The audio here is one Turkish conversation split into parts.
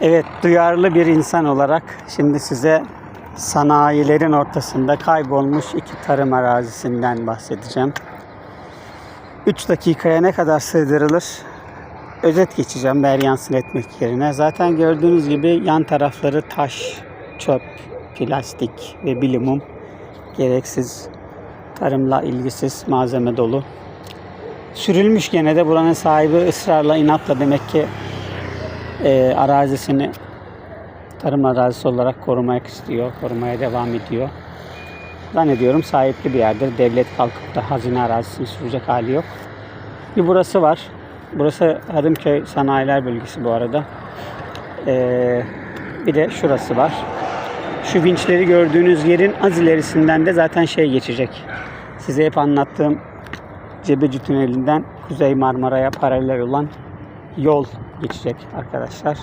Evet, duyarlı bir insan olarak şimdi size sanayilerin ortasında kaybolmuş iki tarım arazisinden bahsedeceğim. 3 dakikaya ne kadar sığdırılır? Özet geçeceğim beryansın etmek yerine. Zaten gördüğünüz gibi yan tarafları taş, çöp, plastik ve bilimum gereksiz tarımla ilgisiz malzeme dolu. Sürülmüş gene de buranın sahibi ısrarla inatla demek ki e, arazisini tarım arazisi olarak korumak istiyor, korumaya devam ediyor. Zannediyorum sahipli bir yerdir. Devlet kalkıp da hazine arazisini sürecek hali yok. Bir burası var. Burası Hadımköy Sanayiler Bölgesi bu arada. Ee, bir de şurası var. Şu vinçleri gördüğünüz yerin az ilerisinden de zaten şey geçecek. Size hep anlattığım Cebeci Tüneli'nden Kuzey Marmara'ya paralel olan yol geçecek arkadaşlar.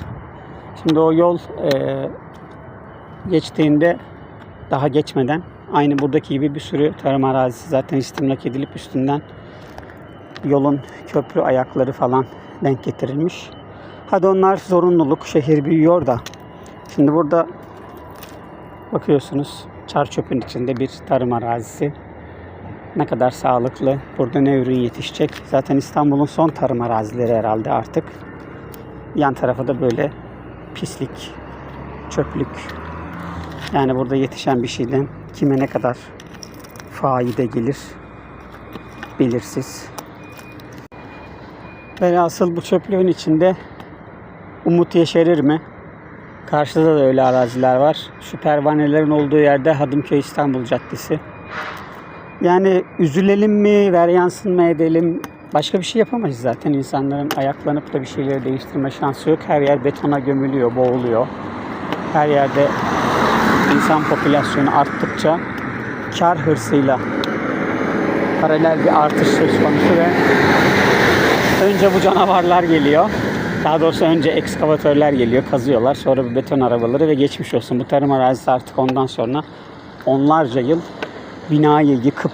Şimdi o yol e, geçtiğinde daha geçmeden aynı buradaki gibi bir sürü tarım arazisi zaten istimlak edilip üstünden yolun köprü ayakları falan denk getirilmiş. Hadi onlar zorunluluk. Şehir büyüyor da. Şimdi burada bakıyorsunuz çar çöpün içinde bir tarım arazisi. Ne kadar sağlıklı. Burada ne ürün yetişecek. Zaten İstanbul'un son tarım arazileri herhalde artık. Yan tarafa da böyle pislik, çöplük. Yani burada yetişen bir şeyden kime ne kadar faide gelir belirsiz. Velhasıl bu çöplüğün içinde umut yeşerir mi? Karşıda da öyle araziler var. Şu pervanelerin olduğu yerde Hadımköy İstanbul Caddesi. Yani üzülelim mi, veryansın mı edelim? Başka bir şey yapamayız zaten. İnsanların ayaklanıp da bir şeyleri değiştirme şansı yok. Her yer betona gömülüyor, boğuluyor. Her yerde insan popülasyonu arttıkça kar hırsıyla paralel bir artış söz konusu ve önce bu canavarlar geliyor. Daha doğrusu önce ekskavatörler geliyor, kazıyorlar. Sonra bu beton arabaları ve geçmiş olsun. Bu tarım arazisi artık ondan sonra onlarca yıl binayı yıkıp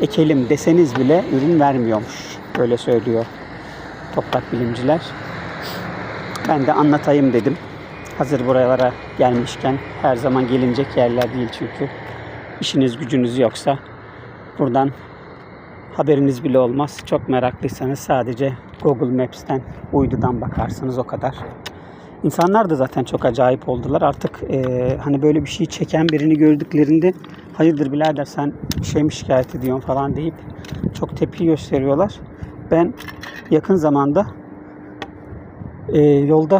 ekelim deseniz bile ürün vermiyormuş. Böyle söylüyor toprak bilimciler. Ben de anlatayım dedim. Hazır buralara gelmişken her zaman gelinecek yerler değil çünkü. İşiniz gücünüz yoksa buradan haberiniz bile olmaz. Çok meraklıysanız sadece Google Maps'ten, uydudan bakarsınız o kadar. İnsanlar da zaten çok acayip oldular. Artık e, hani böyle bir şey çeken birini gördüklerinde hayırdır birader sen bir şey mi şikayet ediyorsun falan deyip çok tepki gösteriyorlar. Ben yakın zamanda e, yolda